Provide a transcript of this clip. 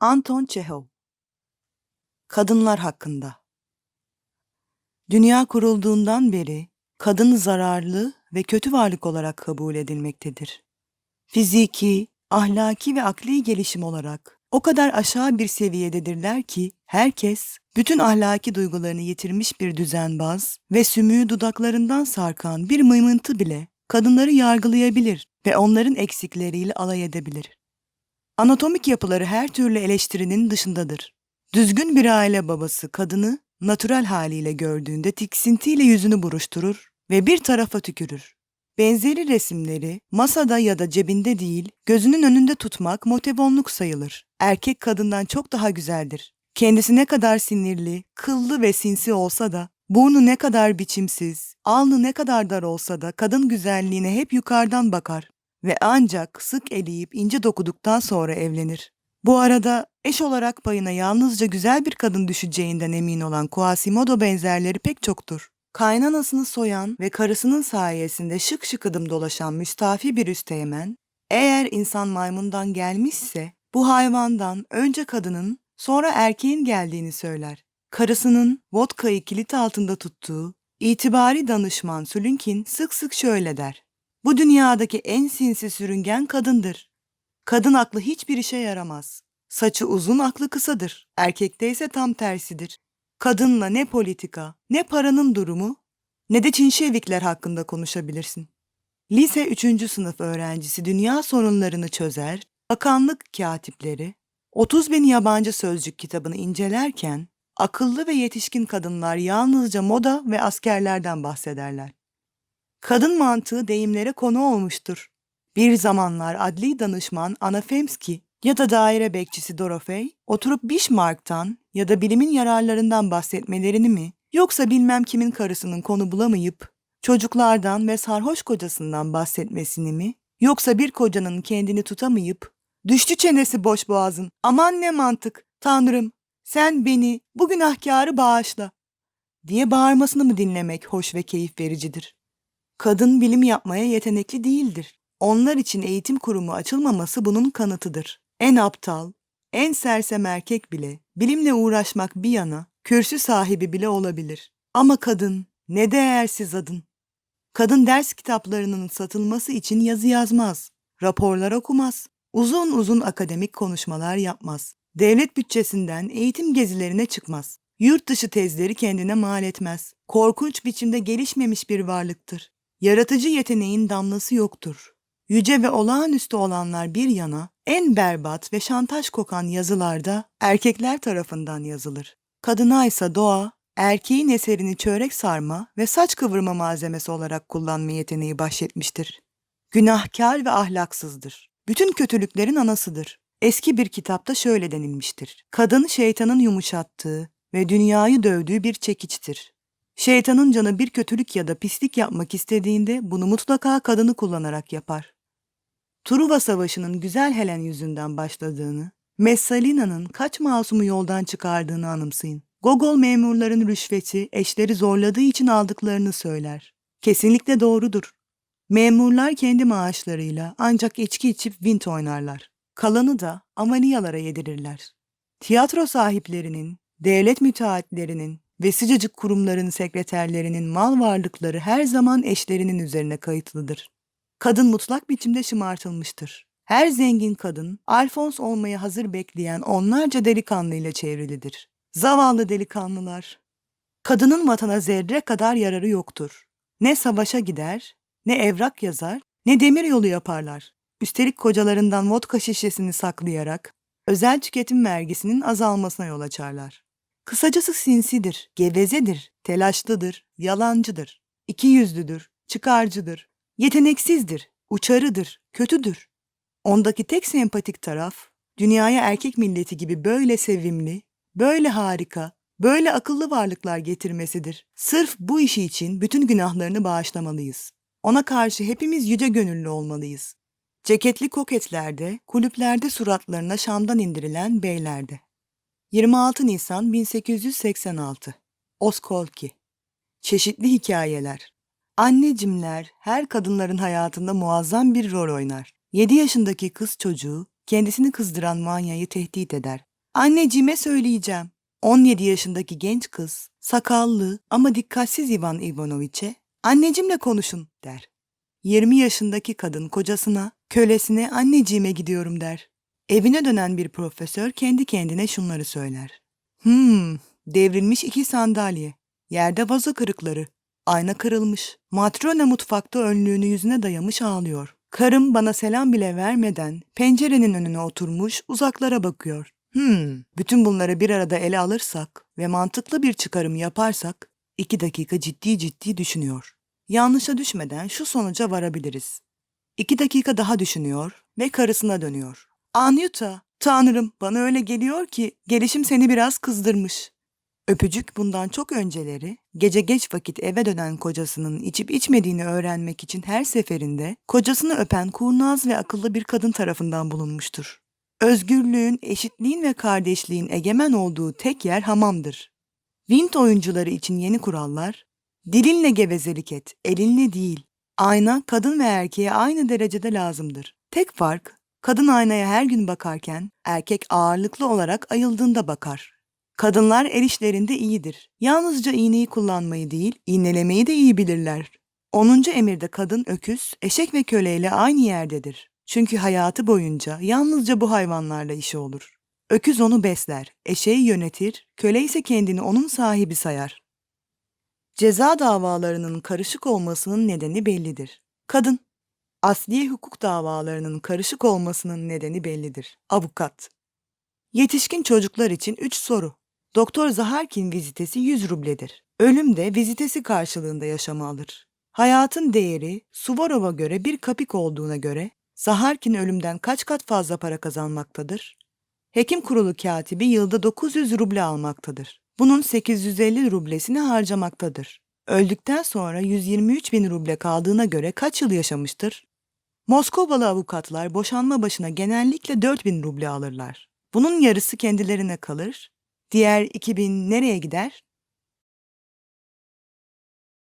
Anton Çehov Kadınlar hakkında Dünya kurulduğundan beri kadın zararlı ve kötü varlık olarak kabul edilmektedir. Fiziki, ahlaki ve akli gelişim olarak o kadar aşağı bir seviyededirler ki herkes bütün ahlaki duygularını yitirmiş bir düzenbaz ve sümüğü dudaklarından sarkan bir mıymıntı bile kadınları yargılayabilir ve onların eksikleriyle alay edebilir. Anatomik yapıları her türlü eleştirinin dışındadır. Düzgün bir aile babası kadını natürel haliyle gördüğünde tiksintiyle yüzünü buruşturur ve bir tarafa tükürür. Benzeri resimleri masada ya da cebinde değil, gözünün önünde tutmak motivonluk sayılır. Erkek kadından çok daha güzeldir. Kendisi ne kadar sinirli, kıllı ve sinsi olsa da, burnu ne kadar biçimsiz, alnı ne kadar dar olsa da kadın güzelliğine hep yukarıdan bakar ve ancak sık eleyip ince dokuduktan sonra evlenir. Bu arada eş olarak payına yalnızca güzel bir kadın düşeceğinden emin olan Quasimodo benzerleri pek çoktur. Kaynanasını soyan ve karısının sayesinde şık şıkıdım dolaşan müstafi bir üsteğmen, eğer insan maymundan gelmişse bu hayvandan önce kadının sonra erkeğin geldiğini söyler. Karısının vodkayı kilit altında tuttuğu itibari danışman Sülünkin sık sık şöyle der. Bu dünyadaki en sinsi sürüngen kadındır. Kadın aklı hiçbir işe yaramaz. Saçı uzun aklı kısadır. Erkekte ise tam tersidir. Kadınla ne politika, ne paranın durumu, ne de Çinşevikler hakkında konuşabilirsin. Lise 3. sınıf öğrencisi dünya sorunlarını çözer, bakanlık katipleri, 30 bin yabancı sözcük kitabını incelerken, akıllı ve yetişkin kadınlar yalnızca moda ve askerlerden bahsederler. Kadın mantığı deyimlere konu olmuştur. Bir zamanlar adli danışman Anafemski ya da daire bekçisi Dorofey oturup Bismarck'tan ya da bilimin yararlarından bahsetmelerini mi yoksa bilmem kimin karısının konu bulamayıp çocuklardan ve sarhoş kocasından bahsetmesini mi yoksa bir kocanın kendini tutamayıp düştü çenesi boş boğazın aman ne mantık tanrım sen beni bu günahkarı bağışla diye bağırmasını mı dinlemek hoş ve keyif vericidir. Kadın bilim yapmaya yetenekli değildir. Onlar için eğitim kurumu açılmaması bunun kanıtıdır. En aptal, en sersem erkek bile bilimle uğraşmak bir yana kürsü sahibi bile olabilir. Ama kadın ne değersiz adın. Kadın ders kitaplarının satılması için yazı yazmaz, raporlar okumaz, uzun uzun akademik konuşmalar yapmaz. Devlet bütçesinden eğitim gezilerine çıkmaz. Yurt dışı tezleri kendine mal etmez. Korkunç biçimde gelişmemiş bir varlıktır. Yaratıcı yeteneğin damlası yoktur. Yüce ve olağanüstü olanlar bir yana, en berbat ve şantaj kokan yazılarda erkekler tarafından yazılır. Kadına ise doğa, erkeğin eserini çörek sarma ve saç kıvırma malzemesi olarak kullanma yeteneği bahşetmiştir. Günahkar ve ahlaksızdır. Bütün kötülüklerin anasıdır. Eski bir kitapta şöyle denilmiştir. Kadın şeytanın yumuşattığı ve dünyayı dövdüğü bir çekiçtir. Şeytanın canı bir kötülük ya da pislik yapmak istediğinde bunu mutlaka kadını kullanarak yapar. Truva Savaşı'nın güzel Helen yüzünden başladığını, Messalina'nın kaç masumu yoldan çıkardığını anımsayın. Gogol memurların rüşveti eşleri zorladığı için aldıklarını söyler. Kesinlikle doğrudur. Memurlar kendi maaşlarıyla ancak içki içip vint oynarlar. Kalanı da amaniyalara yedirirler. Tiyatro sahiplerinin, devlet müteahhitlerinin ve sıcacık kurumların sekreterlerinin mal varlıkları her zaman eşlerinin üzerine kayıtlıdır. Kadın mutlak biçimde şımartılmıştır. Her zengin kadın, Alfons olmaya hazır bekleyen onlarca delikanlıyla çevrilidir. Zavallı delikanlılar. Kadının vatana zerre kadar yararı yoktur. Ne savaşa gider, ne evrak yazar, ne demir yolu yaparlar. Üstelik kocalarından vodka şişesini saklayarak özel tüketim vergisinin azalmasına yol açarlar. Kısacası sinsidir, gevezedir, telaşlıdır, yalancıdır, ikiyüzlüdür, çıkarcıdır, yeteneksizdir, uçarıdır, kötüdür. Ondaki tek sempatik taraf, dünyaya erkek milleti gibi böyle sevimli, böyle harika, böyle akıllı varlıklar getirmesidir. Sırf bu işi için bütün günahlarını bağışlamalıyız. Ona karşı hepimiz yüce gönüllü olmalıyız. Ceketli koketlerde, kulüplerde suratlarına şamdan indirilen beylerde. 26 Nisan 1886 Oskolki Çeşitli hikayeler Annecimler her kadınların hayatında muazzam bir rol oynar. 7 yaşındaki kız çocuğu kendisini kızdıran manyayı tehdit eder. Anneciğime söyleyeceğim. 17 yaşındaki genç kız, sakallı ama dikkatsiz Ivan Ivanoviç'e annecimle konuşun der. 20 yaşındaki kadın kocasına, kölesine anneciğime gidiyorum der. Evine dönen bir profesör kendi kendine şunları söyler. Hmm, devrilmiş iki sandalye, yerde vazo kırıkları, ayna kırılmış, matrona mutfakta önlüğünü yüzüne dayamış ağlıyor. Karım bana selam bile vermeden pencerenin önüne oturmuş uzaklara bakıyor. Hmm, bütün bunları bir arada ele alırsak ve mantıklı bir çıkarım yaparsak iki dakika ciddi ciddi düşünüyor. Yanlışa düşmeden şu sonuca varabiliriz. İki dakika daha düşünüyor ve karısına dönüyor. Anyuta, tanrım bana öyle geliyor ki gelişim seni biraz kızdırmış. Öpücük bundan çok önceleri gece geç vakit eve dönen kocasının içip içmediğini öğrenmek için her seferinde kocasını öpen kurnaz ve akıllı bir kadın tarafından bulunmuştur. Özgürlüğün, eşitliğin ve kardeşliğin egemen olduğu tek yer hamamdır. Vint oyuncuları için yeni kurallar, dilinle gevezelik et, elinle değil. Ayna kadın ve erkeğe aynı derecede lazımdır. Tek fark, kadın aynaya her gün bakarken erkek ağırlıklı olarak ayıldığında bakar. Kadınlar el işlerinde iyidir. Yalnızca iğneyi kullanmayı değil, iğnelemeyi de iyi bilirler. 10. emirde kadın öküz, eşek ve köleyle aynı yerdedir. Çünkü hayatı boyunca yalnızca bu hayvanlarla işi olur. Öküz onu besler, eşeği yönetir, köle ise kendini onun sahibi sayar. Ceza davalarının karışık olmasının nedeni bellidir. Kadın, asliye hukuk davalarının karışık olmasının nedeni bellidir. Avukat. Yetişkin çocuklar için 3 soru. Doktor Zaharkin vizitesi 100 rubledir. Ölüm de vizitesi karşılığında yaşamı alır. Hayatın değeri Suvorov'a göre bir kapik olduğuna göre Zaharkin ölümden kaç kat fazla para kazanmaktadır? Hekim kurulu katibi yılda 900 ruble almaktadır. Bunun 850 rublesini harcamaktadır. Öldükten sonra 123 bin ruble kaldığına göre kaç yıl yaşamıştır? Moskovalı avukatlar boşanma başına genellikle 4000 ruble alırlar. Bunun yarısı kendilerine kalır. Diğer 2000 nereye gider?